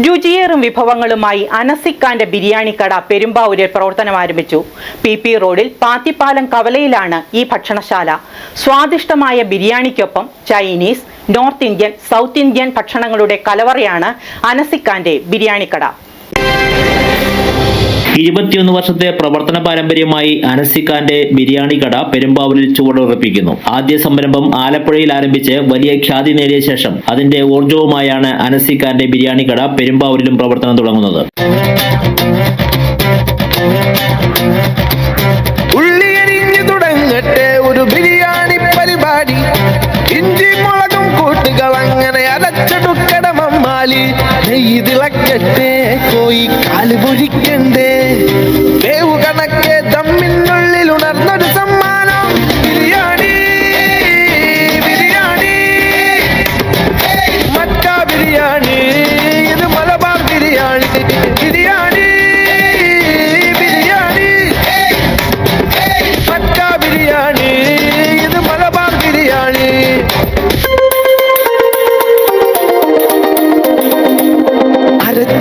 രുചിയേറും വിഭവങ്ങളുമായി അനസിക്കാന്റെ ബിരിയാണി കട പെരുമ്പാവൂരിൽ പ്രവർത്തനം ആരംഭിച്ചു. പി പി റോഡിൽ പാത്തിപ്പാലം കവലയിലാണ് ഈ ഭക്ഷണശാല. സ്വാദിഷ്ടമായ ബിരിയാണിക്കൊപ്പം Chinese north Indian south Indian ഭക്ഷണങ്ങളുടെ കലവറയാണ് അനസിക്കാന്റെ ബിരിയാണി കട. ഇരുപത്തിയൊന്ന് വർഷത്തെ പ്രവർത്തന പാരമ്പര്യമായി അനസിഖാന്റെ ബിരിയാണി കട പെരുമ്പാവൂരിൽ ചുവടുറപ്പിക്കുന്നു. ആദ്യ സംരംഭം ആലപ്പുഴയിൽ ആരംഭിച്ച് വലിയ ഖ്യാതി നേടിയ ശേഷം അതിന്റെ ഊർജവുമായാണ് അനസിഖാന്റെ ബിരിയാണി കട പെരുമ്പാവൂരിലും പ്രവർത്തനം തുടങ്ങുന്നത്. ഉള്ളിയരിഞ്ഞു തുടങ്ങട്ടെ ഒരു ബിരിയാണി പരിപാടി. മുളകും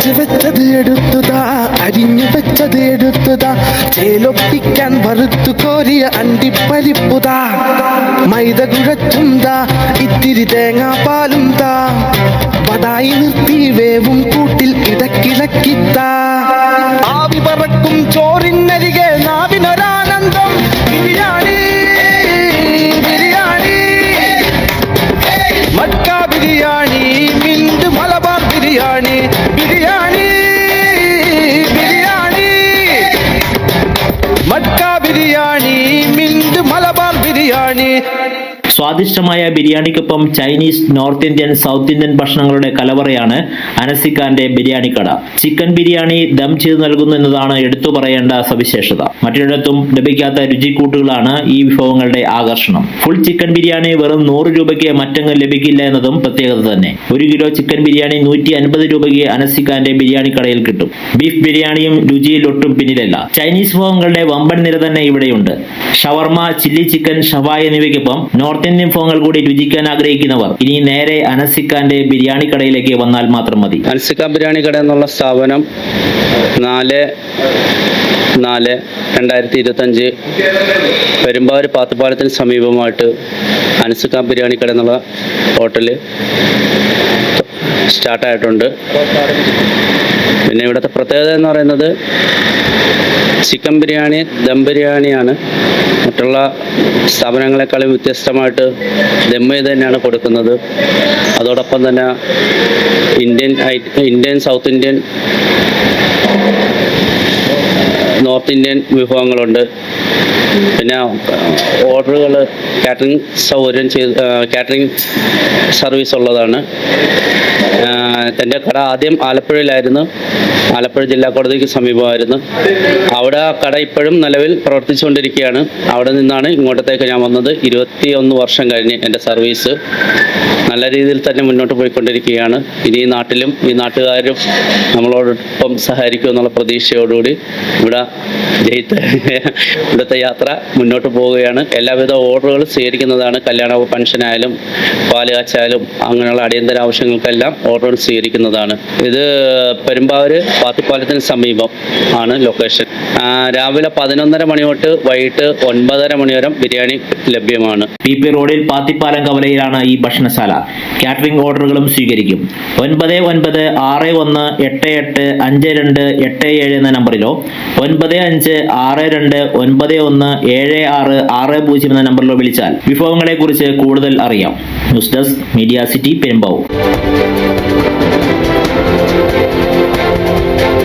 അരച്ചു വെച്ചത് എടുത്തുതാ അരിഞ്ഞു വെച്ചത് എടുത്തുതാ ചേലൊപ്പിക്കാൻ വറുത്തു കോരിയ അണ്ടിപ്പരിപ്പുതാ. മൈദ കുഴച്ചും താ ഇത്തിരി തേങ്ങാപ്പാലും താ. പതായി നിർത്തി വേവും കൂട്ടിൽ ഇടക്കിളക്കിത്താ ആവി പറക്കും ചോറിനരികെ ബിരിയാണി സ്വാദിഷ്ടമായ ബിരിയാണിക്കൊപ്പം Chinese north Indian south Indian ഭക്ഷണങ്ങളുടെ കലവറയാണ് അനസിക്കാന്റെ ബിരിയാണി കട ചിക്കൻ ബിരിയാണി ദം ചെയ്ത് നൽകുന്നു എന്നതാണ് എടുത്തു പറയേണ്ട സവിശേഷത. മറ്റൊരിടത്തും ലഭിക്കാത്ത രുചിക്കൂട്ടുകളാണ് ഈ വിഭവങ്ങളുടെ ആകർഷണം. ഫുൾ ചിക്കൻ ബിരിയാണി വെറും നൂറ് രൂപയ്ക്ക് മറ്റെങ്ങും ലഭിക്കില്ല എന്നതും പ്രത്യേകത തന്നെ. ഒരു കിലോ ചിക്കൻ ബിരിയാണി നൂറ്റി അൻപത് രൂപയ്ക്ക് അനസിക്കാന്റെ ബിരിയാണി കടയിൽ കിട്ടും. ബീഫ് ബിരിയാണിയും രുചിയിൽ ഒട്ടും പിന്നിലല്ല. ചൈനീസ് വിഭവങ്ങളുടെ വമ്പൻ നിര തന്നെ ഇവിടെയുണ്ട്. ഷവർമ ചില്ലി ചിക്കൻ ഷവായ എന്നിവയ്ക്കൊപ്പം നോർത്ത് വിഭവങ്ങൾ കൂടി രുചിക്കാൻ ആഗ്രഹിക്കുന്നവർ ഇനി നേരെ അനസിക്കാന്റെ ബിരിയാണി കടയിലേക്ക് വന്നാൽ മാത്രം മതി. അനസിക്ക ബിരിയാണി കട എന്നുള്ള സ്ഥാപനം നാല് നാല് രണ്ടായിരത്തി ഇരുപത്തഞ്ച് പെരുമ്പാവൂർ പാത്തുപാലത്തിന് സമീപമായിട്ട് അനസിക്ക ബിരിയാണി കട എന്നുള്ള ഹോട്ടൽ സ്റ്റാർട്ടായിട്ടുണ്ട്. പിന്നെ ഇവിടുത്തെ പ്രത്യേകത എന്ന് പറയുന്നത് ചിക്കൻ ബിരിയാണി ദം ബിരിയാണിയാണ്. മറ്റുള്ള സ്ഥാപനങ്ങളെക്കാളും വ്യത്യസ്തമായിട്ട് ദം തന്നെയാണ് കൊടുക്കുന്നത്. അതോടൊപ്പം തന്നെ Indian Indian south Indian north Indian വിഭവങ്ങളുണ്ട്. പിന്നെ ഓർഡറുകൾ കാറ്ററിംഗ് സൗകര്യം ചെയ്ത് കാറ്ററിംഗ് സർവീസ് ഉള്ളതാണ്. എന്റെ കട ആദ്യം ആലപ്പുഴയിലായിരുന്നു. ആലപ്പുഴ ജില്ലാ കോടതിക്ക് സമീപമായിരുന്നു. അവിടെ ആ കട ഇപ്പോഴും നിലവിൽ പ്രവർത്തിച്ചുകൊണ്ടിരിക്കുകയാണ്. അവിടെ നിന്നാണ് ഇങ്ങോട്ടത്തേക്ക് ഞാൻ വന്നത്. ഇരുപത്തിയൊന്ന് വർഷം കഴിഞ്ഞ് എന്റെ സർവീസ് നല്ല രീതിയിൽ തന്നെ മുന്നോട്ട് പോയിക്കൊണ്ടിരിക്കുകയാണ്. ഇനി ഈ നാട്ടിലും ഈ നാട്ടുകാരും നമ്മളോടൊപ്പം സഹകരിക്കും എന്നുള്ള പ്രതീക്ഷയോടുകൂടി ഇവിടെ ജയിത്ത് ഇവിടുത്തെ യാത്ര മുന്നോട്ട് പോവുകയാണ്. എല്ലാവിധ ഓർഡറുകളും സ്വീകരിക്കുന്നതാണ്. കല്യാണ പെൻഷനായാലും ആയാലും പാൽ കാച്ചായാലും അങ്ങനെയുള്ള അടിയന്തര ആവശ്യങ്ങൾക്കെല്ലാം ഓർഡറുകൾ സ്വീകരിക്കുന്നതാണ്. ഇത് പെരുമ്പാവൂർ പാത്തിപ്പാലത്തിന് സമീപം ആണ് ലൊക്കേഷൻ രാവിലെ പതിനൊന്നര മണി തൊട്ട് വൈകിട്ട് ഒൻപതര മണി വരെ ബിരിയാണി ലഭ്യമാണ്. പി പി റോഡിൽ പാത്തിപ്പാലം കവലയിലാണ് ഈ ഭക്ഷണശാല. കാറ്ററിംഗ് ഓർഡറുകളും സ്വീകരിക്കും. ഒൻപത് ഒൻപത് ആറ് ഒന്ന് എട്ട് എട്ട് അഞ്ച് രണ്ട് എട്ട് ഏഴ് എന്ന നമ്പറിലോ ഒൻപത് അഞ്ച് ആറ് രണ്ട് ഒൻപത് ഒന്ന് ഏഴ് ആറ് ആറ് പൂജ്യം എന്ന നമ്പറിലോ വിളിച്ചാൽ വിഭവങ്ങളെ കുറിച്ച് കൂടുതൽ അറിയാം. News desk media city Perumbavoor. フフフフ。